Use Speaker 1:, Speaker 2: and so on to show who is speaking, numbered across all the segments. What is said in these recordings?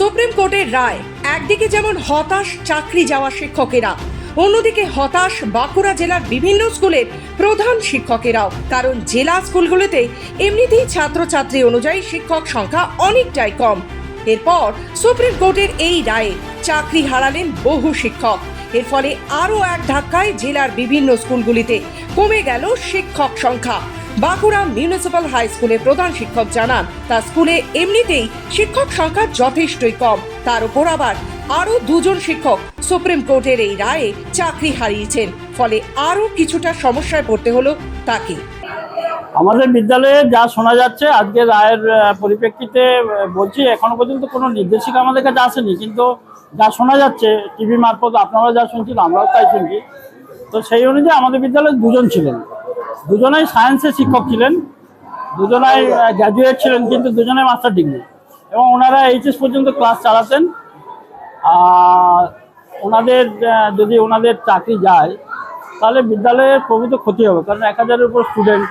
Speaker 1: Supreme কোর্টের রায়। একদিকে যেমন হতাশ চাকরি যাওয়া শিক্ষকেরা, অন্যদিকে হতাশ বাঁকুড়া জেলার বিভিন্ন স্কুলের প্রধান শিক্ষকেরাও। কারণ জেলা স্কুলগুলোতে এমনিতেই ছাত্রছাত্রী অনুযায়ী শিক্ষক সংখ্যা অনেকটাই কম। এরপর সুপ্রিম কোর্টের এই রায়ে চাকরি হারালেন বহু শিক্ষক। এর ফলে আরও এক ধাক্কায় জেলার বিভিন্ন স্কুলগুলিতে কমে গেল শিক্ষক সংখ্যা। বাঁকুড়া মিউনিসিপ্যাল হাই স্কুলের প্রধান শিক্ষক জানান, তার স্কুলে এমনিতেই শিক্ষক সংখ্যা যথেষ্টই কম। তার উপর আবার আরও দুজন শিক্ষক সুপ্রিম কোর্টের এই রায়ে চাকরি হারিয়েছেন। ফলে আরও কিছুটা সমস্যায় পড়তে হলো তাকে।
Speaker 2: আমাদের বিদ্যালয়ে যা শোনা যাচ্ছে, আজকে রায়ের পরিপ্রেক্ষিতে বলছি, এখনও পর্যন্ত কোনো নির্দেশিকা আমাদের কাছে আসেনি। কিন্তু যা শোনা যাচ্ছে টিভি মারফত আপনারা যা শুনছেন আমরাও তাই শুনছি। তো সেই অনুযায়ী আমাদের বিদ্যালয়ে দুজন ছিলেন। দুজনেই সায়েন্সের শিক্ষক ছিলেন, দুজনাই গ্র্যাজুয়েট ছিলেন, কিন্তু দুজনেই মাস্টার ডিগ্রি এবং ওনারা এইচএস পর্যন্ত ক্লাস চালাতেন। ওনাদের যদি ওনাদের চাকরি যায়, তাহলে বিদ্যালয়ের প্রভূত ক্ষতি হবে, কারণ এক হাজারের উপর স্টুডেন্ট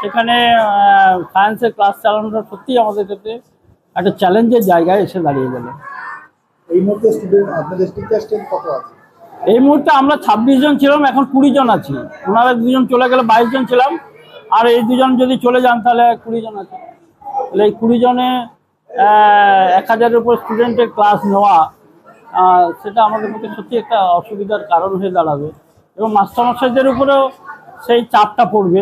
Speaker 2: সেখানে সায়েন্সের ক্লাস চালানোটা সত্যিই আমাদের ক্ষেত্রে একটা চ্যালেঞ্জের জায়গায় এসে দাঁড়িয়ে গেল।
Speaker 3: এই মুহূর্তে স্টুডেন্ট আপনাদের টিচার কত আছে?
Speaker 2: এই মুহূর্তে আমরা ছাব্বিশ জন ছিলাম, এখন কুড়ি জন আছি। ওনারা দুজন চলে গেলে বাইশ জন ছিলাম, আর এই দুজন যদি চলে যান তাহলে কুড়ি জন আছে। তাহলে এই কুড়ি জনে এক হাজারের উপর স্টুডেন্টের ক্লাস নেওয়া সেটা আমাদের মধ্যে সত্যি একটা অসুবিধার কারণ হয়ে দাঁড়াবে। এবং মাস্টারমশাইদের উপরেও সেই চাপটা পড়বে।